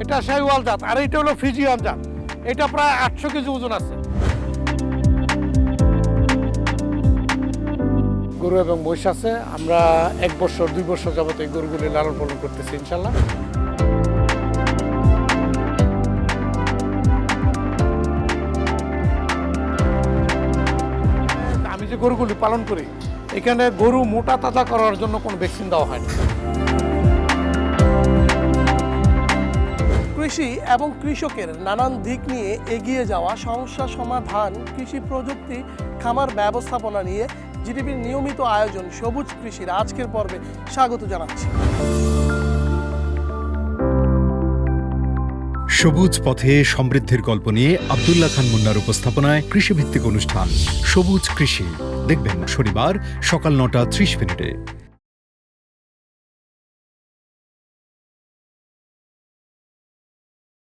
এটা শাহিওয়াল জাত, আর এটা হলো ফিজিয়ান জাত। এটা প্রায় আটশো কেজি ওজন আছে। গরু এবং মহিষ আছে। আমরা এক বছর, দুই বছর যাবত এই গরুগুলি লালন পালন করতেছি ইনশাল্লাহ আমি যে গরুগুলি পালন করি, এখানে গরু মোটা তাজা করার জন্য কোনো ভ্যাকসিন দেওয়া হয় কৃষি এবং কৃষকের নানান দিক নিয়ে এগিয়ে যাওয়া সমস্যা সমাধান কৃষি প্রযুক্তি খামার ব্যবস্থাপনা নিয়ে জিডিপির নিয়মিত আয়োজন সবুজ কৃষির আজকের পর্বে স্বাগত জানাচ্ছি। সবুজ পথে সমৃদ্ধির গল্প নিয়ে আব্দুল্লাহ খান মুন্নার উপস্থাপনায় কৃষিভিত্তিক অনুষ্ঠান সবুজ কৃষি। দেখবেন শনিবার সকাল নটা ত্রিশ মিনিটে।